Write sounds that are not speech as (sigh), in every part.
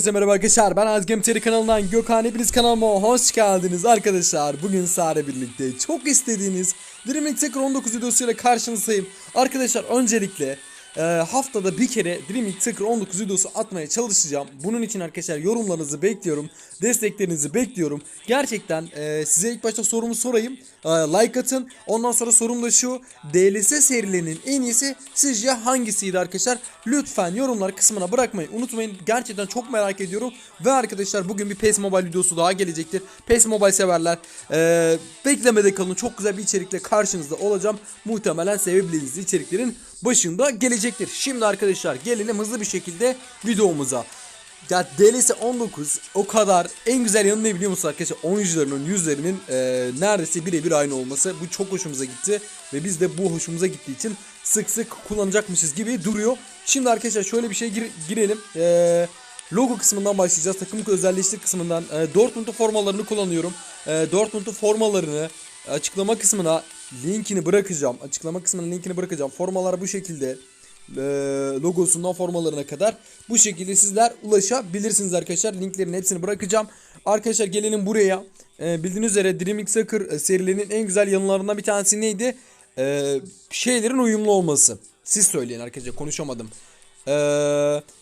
Herkese merhaba arkadaşlar ben Azgem kanalından Gökhan. Hepiniz kanalıma hoş geldiniz. Arkadaşlar bugün sizlerle birlikte çok istediğiniz Dream League Taker 19 videosuyla karşınızdayım. Arkadaşlar öncelikle e, haftada bir kere Dream League Taker 19 videosu atmaya çalışacağım. Bunun için arkadaşlar yorumlarınızı bekliyorum. Desteklerinizi bekliyorum. Gerçekten e, size ilk başta sorumu sorayım. E, like atın. Ondan sonra sorum da şu. DLS serilerinin en iyisi sizce hangisiydi arkadaşlar? Lütfen yorumlar kısmına bırakmayı unutmayın. Gerçekten çok merak ediyorum. Ve arkadaşlar bugün bir PES Mobile videosu daha gelecektir. PES Mobile severler e, beklemede kalın. Çok güzel bir içerikle karşınızda olacağım. Muhtemelen sevebileceğiniz içeriklerin başında gelecektir şimdi arkadaşlar gelelim hızlı bir şekilde videomuza ya DLS 19 o kadar en güzel yanı ne biliyor musun arkadaşlar oyuncularının yüzlerinin e, neredeyse birebir aynı olması bu çok hoşumuza gitti ve biz de bu hoşumuza gittiği için sık sık kullanacakmışız gibi duruyor. Şimdi arkadaşlar şöyle bir şey gir- girelim. E, logo kısmından başlayacağız. Takım özelleştir kısmından e, Dortmund'un formalarını kullanıyorum. E, Dortmund'un formalarını açıklama kısmına linkini bırakacağım. Açıklama kısmına linkini bırakacağım. Formalar bu şekilde e, logosundan formalarına kadar bu şekilde sizler ulaşabilirsiniz arkadaşlar. Linklerin hepsini bırakacağım. Arkadaşlar gelelim buraya. E, bildiğiniz üzere Dream X Soccer e, serilerinin en güzel yanlarından bir tanesi neydi? Şeylerin uyumlu olması. Siz söyleyin arkadaşlar konuşamadım.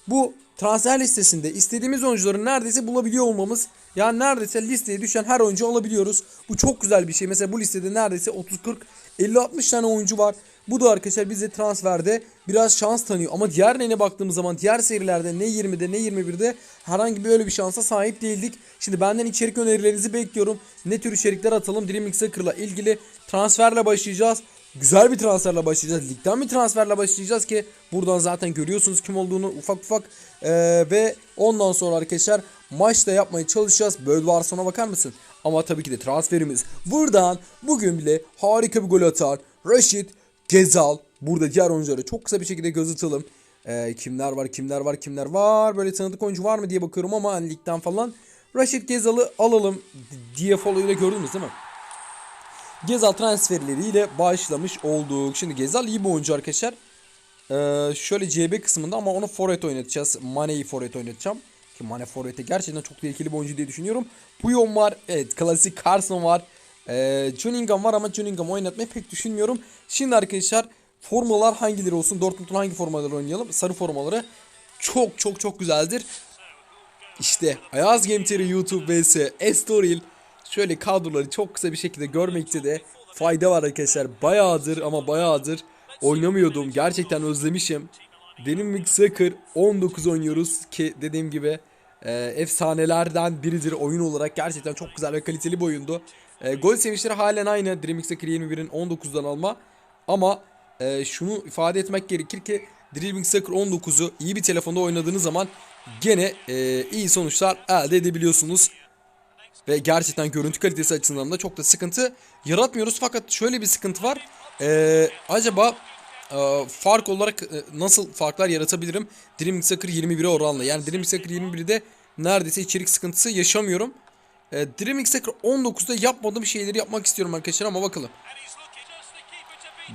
Bu transfer listesinde istediğimiz oyuncuları neredeyse bulabiliyor olmamız. Yani neredeyse listeye düşen her oyuncu alabiliyoruz. Bu çok güzel bir şey. Mesela bu listede neredeyse 30 40 50 60 tane oyuncu var. Bu da arkadaşlar bize transferde biraz şans tanıyor. Ama diğerlerine baktığımız zaman diğer serilerde ne 20'de ne 21'de herhangi bir öyle bir şansa sahip değildik. Şimdi benden içerik önerilerinizi bekliyorum. Ne tür içerikler atalım Dream Soccer'la ilgili transferle başlayacağız. Güzel bir transferle başlayacağız. Ligden bir transferle başlayacağız ki buradan zaten görüyorsunuz kim olduğunu ufak ufak. Ee, ve ondan sonra arkadaşlar maçta yapmaya çalışacağız. Böyle var sona bakar mısın? Ama tabii ki de transferimiz. Buradan bugün bile harika bir gol atan Rashid Gezal. Burada diğer oyunculara çok kısa bir şekilde göz atalım. Ee, kimler var kimler var kimler var. Böyle tanıdık oyuncu var mı diye bakıyorum ama hani ligden falan. Rashid Gezal'ı alalım diye follow'uyla gördünüz değil mi? Gezal transferleriyle başlamış olduk. Şimdi Gezal iyi bir oyuncu arkadaşlar. Ee, şöyle CB kısmında ama onu forvet oynatacağız. Mane'yi forvet oynatacağım. Ki Mane forvete gerçekten çok tehlikeli bir oyuncu diye düşünüyorum. Puyon var. Evet klasik Carson var. Ee, Cunningham var ama Cunningham oynatmayı pek düşünmüyorum. Şimdi arkadaşlar formalar hangileri olsun? Dortmund'un hangi formaları oynayalım? Sarı formaları çok çok çok güzeldir. İşte Ayaz Game Theory YouTube vs Estoril şöyle kadroları çok kısa bir şekilde görmekte de fayda var arkadaşlar. Bayağıdır ama bayağıdır oynamıyordum. Gerçekten özlemişim. Benim Mix Soccer 19 oynuyoruz ki dediğim gibi e, efsanelerden biridir oyun olarak. Gerçekten çok güzel ve kaliteli bir oyundu. E, gol sevinçleri halen aynı. Dream Mix Soccer 21'in 19'dan alma. Ama e, şunu ifade etmek gerekir ki Dreaming Soccer 19'u iyi bir telefonda oynadığınız zaman gene e, iyi sonuçlar elde edebiliyorsunuz. Ve gerçekten görüntü kalitesi açısından da çok da sıkıntı yaratmıyoruz. Fakat şöyle bir sıkıntı var. E, acaba e, fark olarak e, nasıl farklar yaratabilirim? Dreaming Soccer 21'e oranla. Yani Dreaming Soccer 21'de neredeyse içerik sıkıntısı yaşamıyorum. E, Dreaming Soccer 19'da yapmadığım şeyleri yapmak istiyorum arkadaşlar ama bakalım.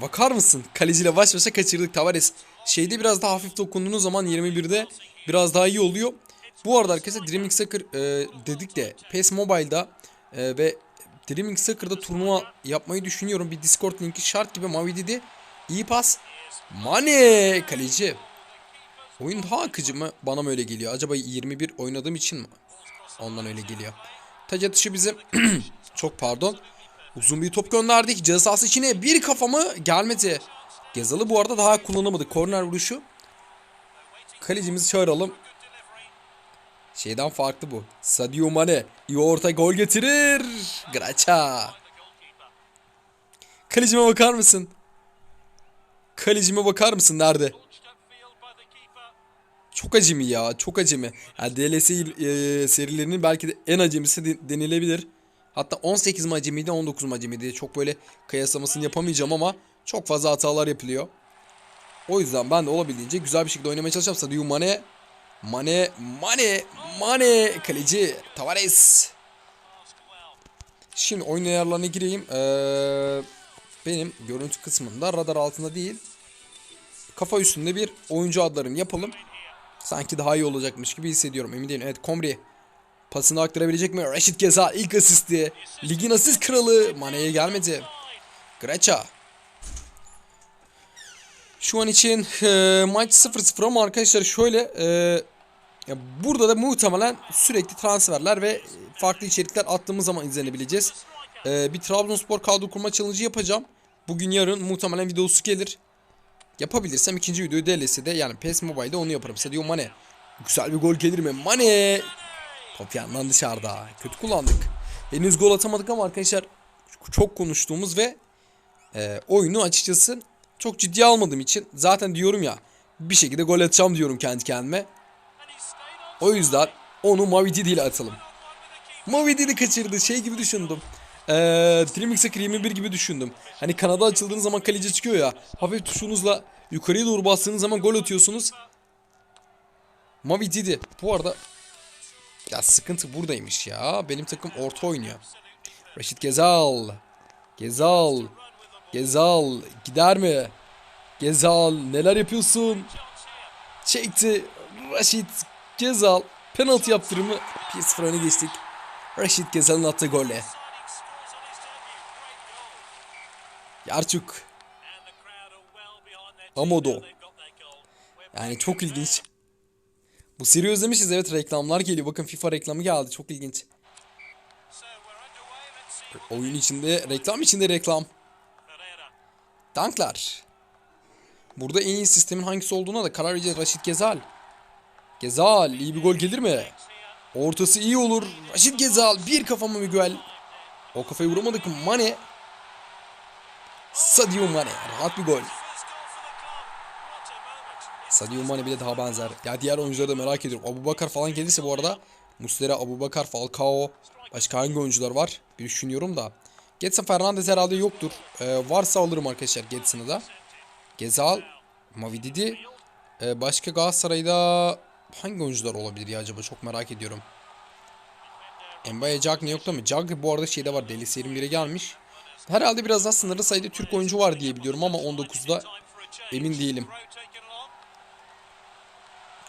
Bakar mısın? Kaleciyle baş başa kaçırdık Tavares. Şeyde biraz daha hafif dokunduğunuz zaman 21'de biraz daha iyi oluyor. Bu arada arkadaşlar Dreaming Soccer e, dedik de PES Mobile'da e, ve Dreaming Soccer'da turnuva yapmayı düşünüyorum. Bir Discord linki şart gibi Mavi dedi. İyi pas. Mane kaleci. Oyun daha akıcı mı? Bana mı öyle geliyor? Acaba 21 oynadığım için mi? Ondan öyle geliyor. Taç atışı bizim. (clears throat) Çok pardon. Uzun bir top gönderdik. Ceza içine bir kafamı gelmedi. Gezalı bu arada daha kullanamadı. Korner vuruşu. Kalecimizi çağıralım. Şeyden farklı bu. Sadio Mane. İyi orta gol getirir. Graça. Kalecime bakar mısın? Kalecime bakar mısın? Nerede? Çok acemi ya. Çok acemi. Yani DLS e, serilerinin belki de en acemisi de- denilebilir. Hatta 18 mi acemiydi 19 mu acemiydi. Çok böyle kıyaslamasını yapamayacağım ama çok fazla hatalar yapılıyor. O yüzden ben de olabildiğince güzel bir şekilde oynamaya çalışacağım. Sadio Mane. Mane. Mane. Mane. Kaleci. Tavares. Şimdi oyun ayarlarına gireyim. Ee, benim görüntü kısmında radar altında değil. Kafa üstünde bir oyuncu adlarını yapalım. Sanki daha iyi olacakmış gibi hissediyorum. Emin değilim. Evet Komri. Pasını aktarabilecek mi? Rashid Geza ilk asisti. Ligin asist kralı. Mane'ye gelmedi. Greça. Şu an için e, maç 0-0 ama arkadaşlar şöyle e, ya burada da muhtemelen sürekli transferler ve farklı içerikler attığımız zaman izlenebileceğiz. E, bir Trabzonspor kadro kurma challenge yapacağım. Bugün yarın muhtemelen videosu gelir. Yapabilirsem ikinci videoyu DLS'de yani PES Mobile'de onu yaparım. Sadio Mane. Güzel bir gol gelir mi? Mane. Top yandan dışarıda. Kötü kullandık. Henüz gol atamadık ama arkadaşlar çok konuştuğumuz ve e, oyunu açıkçası çok ciddiye almadığım için zaten diyorum ya bir şekilde gol atacağım diyorum kendi kendime. O yüzden onu Mavi Didi ile atalım. Mavi Didi kaçırdı şey gibi düşündüm. Ee, Dream Mixer 21 gibi düşündüm. Hani kanada açıldığınız zaman kaleci çıkıyor ya. Hafif tuşunuzla yukarıya doğru bastığınız zaman gol atıyorsunuz. Mavi Didi. Bu arada ya sıkıntı buradaymış ya. Benim takım orta oynuyor. Reşit Gezal. Gezal. Gezal. Gider mi? Gezal. Neler yapıyorsun? Çekti. Reşit Gezal. Penaltı yaptırımı. 1-0 öne geçtik. Reşit Gezal'ın attığı golle. Yarçuk. Amodo. Yani çok ilginç. Bu seri özlemişiz evet reklamlar geliyor. Bakın FIFA reklamı geldi. Çok ilginç. Oyun içinde, reklam içinde reklam. Danklar. Burada en iyi sistemin hangisi olduğuna da karar vereceğiz. Raşit Gezal. Gezal iyi bir gol gelir mi? Ortası iyi olur. Raşit Gezal bir kafama Miguel. O kafayı vuramadık. Mane. Sadio Mane. Rahat bir gol. Sadio Mane bile daha benzer. Ya diğer oyuncuları da merak ediyorum. Abu Bakar falan gelirse bu arada Muslera, Abu Bakar, Falcao başka hangi oyuncular var? Bir düşünüyorum da. Getson Fernandez herhalde yoktur. Ee, varsa alırım arkadaşlar Getson'ı da. Gezal, Mavididi. Ee, başka Galatasaray'da hangi oyuncular olabilir ya acaba çok merak ediyorum. Mbaye Cagney yok da mı? Cagney bu arada şeyde var. Delisi 21'e gelmiş. Herhalde biraz daha sınırlı sayıda Türk oyuncu var diye biliyorum ama 19'da emin değilim.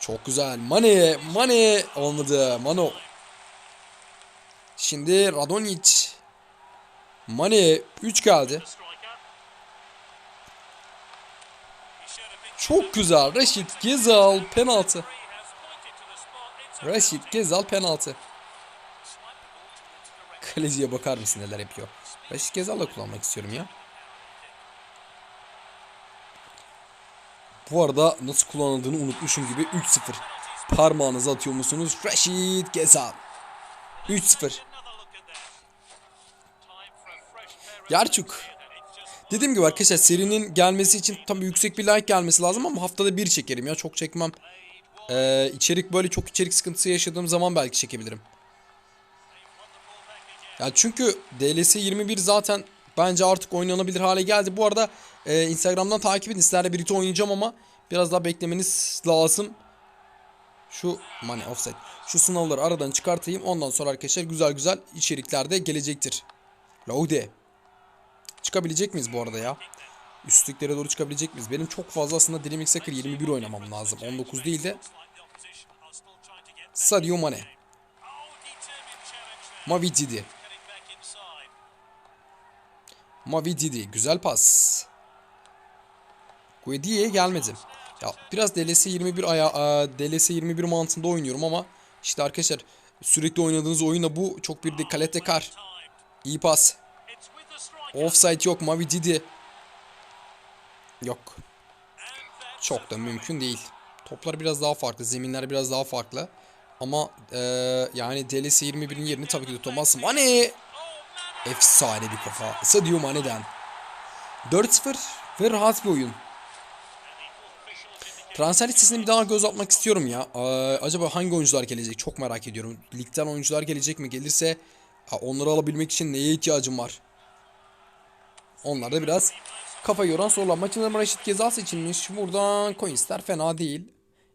Çok güzel. Mane, Mane olmadı. Mano. Şimdi Radonic. Mane 3 geldi. Çok güzel. Reşit Gezal penaltı. Reşit Gezal penaltı. Kaleciye bakar mısın neler yapıyor. Reşit Gezal'la kullanmak istiyorum ya. Bu arada nasıl kullanıldığını unutmuşum gibi 3-0. Parmağınızı atıyor musunuz? Reşit Gezal. 3-0. Yarçuk. Dediğim gibi arkadaşlar serinin gelmesi için tabii yüksek bir like gelmesi lazım ama haftada bir çekerim ya çok çekmem. Ee, içerik böyle çok içerik sıkıntısı yaşadığım zaman belki çekebilirim. Ya çünkü DLS 21 zaten bence artık oynanabilir hale geldi. Bu arada e, Instagram'dan takip edin. Sizlerle birlikte oynayacağım ama biraz daha beklemeniz lazım. Şu mane offset. Şu sınavları aradan çıkartayım. Ondan sonra arkadaşlar güzel güzel içerikler de gelecektir. Laude. Çıkabilecek miyiz bu arada ya? Üstlüklere doğru çıkabilecek miyiz? Benim çok fazla aslında Dream X Hacker 21 oynamam lazım. 19 değil de. Sadio Mane. Mavi Didi. Mavi Didi. Güzel pas. Guediye gelmedi. Ya biraz DLS 21 aya DLS 21 mantığında oynuyorum ama işte arkadaşlar sürekli oynadığınız oyunda bu çok bir de kalete kar. İyi pas. Offside yok Mavi Didi. Yok. Çok da mümkün değil. Toplar biraz daha farklı. Zeminler biraz daha farklı. Ama ee, yani DLS 21'in yerini tabii ki de Thomas Mane. Efsane bir kafa. Sadio Mane'den. 4-0 ve rahat bir oyun. Transfer listesine bir daha göz atmak istiyorum ya. Ee, acaba hangi oyuncular gelecek? Çok merak ediyorum. Ligden oyuncular gelecek mi? Gelirse onları alabilmek için neye ihtiyacım var? Onlar da biraz kafa yoran sorular. Maçında Raşit Gezal seçilmiş. Buradan coinsler fena değil.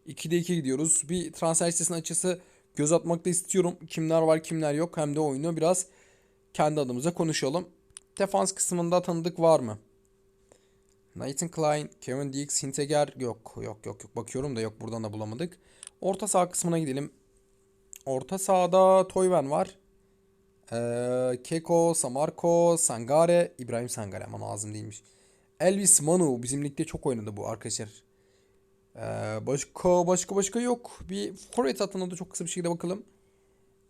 2'de 2 gidiyoruz. Bir transfer listesinin açısı göz atmak da istiyorum. Kimler var kimler yok. Hem de oyunu biraz kendi adımıza konuşalım. Defans kısmında tanıdık var mı? Nathan Klein, Kevin Dix, Hinteger yok yok yok yok bakıyorum da yok buradan da bulamadık. Orta saha kısmına gidelim. Orta sahada Toyven var. Ee, Keko, Samarko, Sangare, İbrahim Sangare ama lazım değilmiş. Elvis Manu bizim ligde çok oynadı bu arkadaşlar. Ee, başka başka başka yok. Bir forvet hattına da çok kısa bir şekilde bakalım.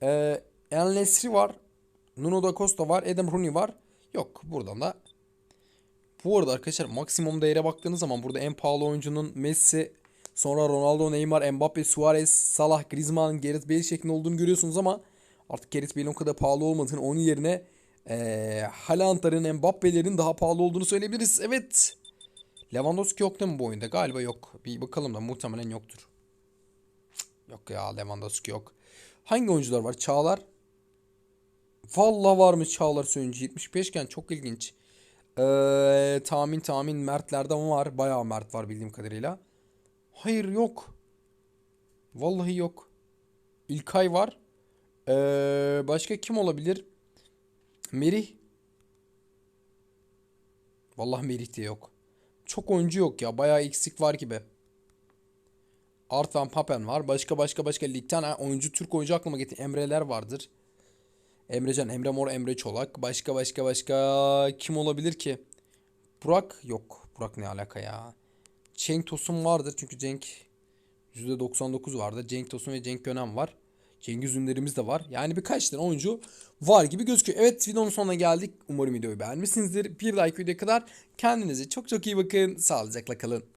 Ee, El Nesri var. Nuno da Costa var. Adam Rooney var. Yok buradan da. Bu arada arkadaşlar maksimum değere baktığınız zaman burada en pahalı oyuncunun Messi, sonra Ronaldo, Neymar, Mbappe, Suarez, Salah, Griezmann, Gareth Bale şeklinde olduğunu görüyorsunuz ama artık Gareth Bale'in o kadar pahalı olmadığını onun yerine ee, Haaland'ların, Mbappe'lerin daha pahalı olduğunu söyleyebiliriz. Evet. Lewandowski yok değil mi bu oyunda? Galiba yok. Bir bakalım da muhtemelen yoktur. Yok ya Lewandowski yok. Hangi oyuncular var? Çağlar. Vallahi varmış Çağlar Söyüncü 75 iken çok ilginç. Ee, tahmin tahmin Mertlerden var. Bayağı Mert var bildiğim kadarıyla. Hayır yok. Vallahi yok. İlkay var. Ee, başka kim olabilir? Merih. Vallahi Merih de yok. Çok oyuncu yok ya. Bayağı eksik var gibi. Art Van Papen var. Başka başka başka ligden oyuncu Türk oyuncu aklıma getir. Emreler vardır. Emrecan, Emre Mor, Emre Çolak. Başka başka başka kim olabilir ki? Burak yok. Burak ne alaka ya? Cenk Tosun vardır çünkü Cenk %99 vardı. Cenk Tosun ve Cenk Gönen var. Cengiz Ünder'imiz de var. Yani birkaç tane oyuncu var gibi gözüküyor. Evet videonun sonuna geldik. Umarım videoyu beğenmişsinizdir. Bir like videoya kadar kendinize çok çok iyi bakın. Sağlıcakla kalın.